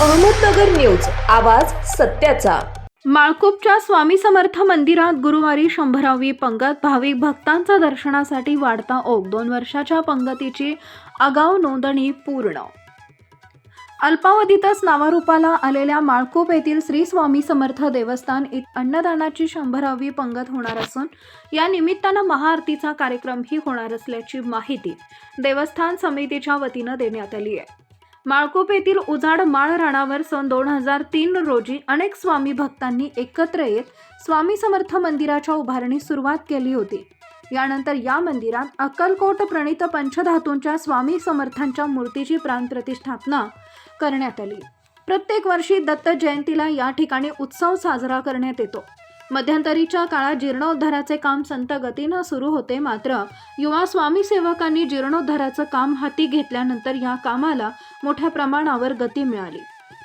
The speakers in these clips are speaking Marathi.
अहमदनगर न्यूज आवाज सत्याचा. माळकोपच्या स्वामी समर्थ मंदिरात गुरुवारी शंभरावी पंगत भाविक भक्तांचा दर्शनासाठी वाढता ओघ दोन वर्षाच्या पंगतीची आगाऊ नोंदणी पूर्ण. अल्पावधीतच नावारूपाला आलेल्या माळकोप येथील श्री स्वामी समर्थ देवस्थान अन्नदानाची शंभरावी पंगत होणार असून या निमित्तानं महाआरतीचा कार्यक्रमही होणार असल्याची माहिती देवस्थान समितीच्या वतीनं देण्यात आली आहे. माळकोपेतील येथील उजाड माळ राणावर सन दोन हजार तीन रोजी अनेक स्वामी भक्तांनी एकत्र येत स्वामी समर्थ मंदिराच्या उभारणीस सुरुवात केली होती. यानंतर या मंदिरात अक्कलकोट प्रणित पंचधातूंच्या स्वामी समर्थांच्या मूर्तीची प्राणप्रतिष्ठापना करण्यात आली. प्रत्येक वर्षी दत्त जयंतीला या ठिकाणी उत्सव साजरा करण्यात येतो. मध्यंतरीच्या काळात जीर्णोद्धाराचे काम संत गतीनं सुरू होते मात्र युवा स्वामी सेवकांनी जीर्णोद्धाराचं काम हाती घेतल्यानंतर या कामाला मोठ्या प्रमाणावर गती मिळाली.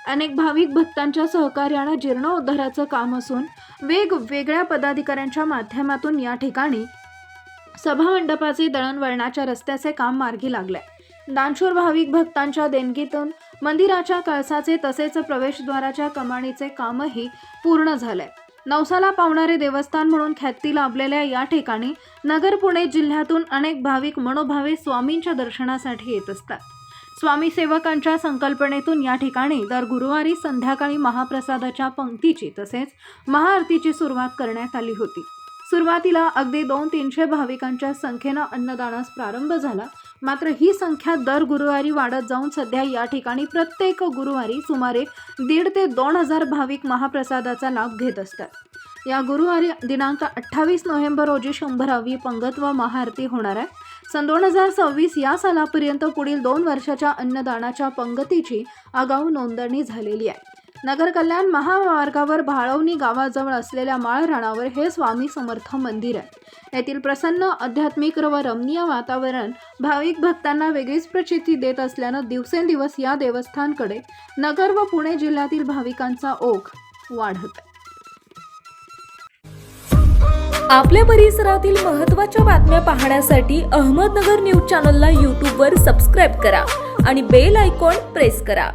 अनेक भाविक भक्तांच्या सहकार्यानं जीर्णोद्धाराचं काम असून वेगवेगळ्या पदाधिकाऱ्यांच्या माध्यमातून या ठिकाणी सभामंडपाचे दळणवळणाच्या रस्त्याचे काम मार्गी लागले दानशूर भाविक भक्तांच्या देणगीतून मंदिराच्या कळसाचे तसेच प्रवेशद्वाराच्या कमाणीचे कामही पूर्ण झाले नवसाला पावणारे देवस्थान म्हणून ख्याती लाभलेल्या या ठिकाणी नगर पुणे जिल्ह्यातून अनेक भाविक मनोभावे स्वामींच्या दर्शनासाठी येत असतात. स्वामी सेवकांच्या संकल्पनेतून या ठिकाणी दर गुरुवारी संध्याकाळी महाप्रसादाच्या पंक्तीची तसेच महाआरतीची सुरुवात करण्यात आली होती. सुरुवातीला अगदी दोन तीनशे भाविकांच्या संख्येनं अन्नदानास प्रारंभ झाला. मात्र ही संख्या दर गुरुवारी वाढत जाऊन सध्या या ठिकाणी प्रत्येक गुरुवारी सुमारे दीड ते दोन हजार भाविक महाप्रसादाचा लाभ घेत असतात. या गुरुवारी दिनांक अठ्ठावीस नोव्हेंबर रोजी शंभरावी पंगत व महाआरती होणार आहे. सन दोन हजार सव्वीस या सालापर्यंत पुढील दोन वर्षाच्या अन्नदानाच्या पंगतीची आगाऊ नोंदणी झालेली आहे. नगर कल्याण महामार्गावर भाळवणी गावाजवळ असलेल्या माळराणावर हे स्वामी समर्थ मंदिर आहे. येथील प्रसन्न आध्यात्मिक व रमणीय वातावरण भाविक भक्तांना वेगळीच प्रचिती देत असल्यानं दिवसेंदिवस या देवस्थानकडे नगर व पुणे जिल्ह्यातील भाविकांचा ओघ वाढत आहे. आपल्या परिसरातील महत्त्वाच्या बातम्या पाहण्यासाठी अहमदनगर न्यूज चॅनलला यूट्यूबवर सबस्क्राईब करा आणि बेल आयकॉन प्रेस करा.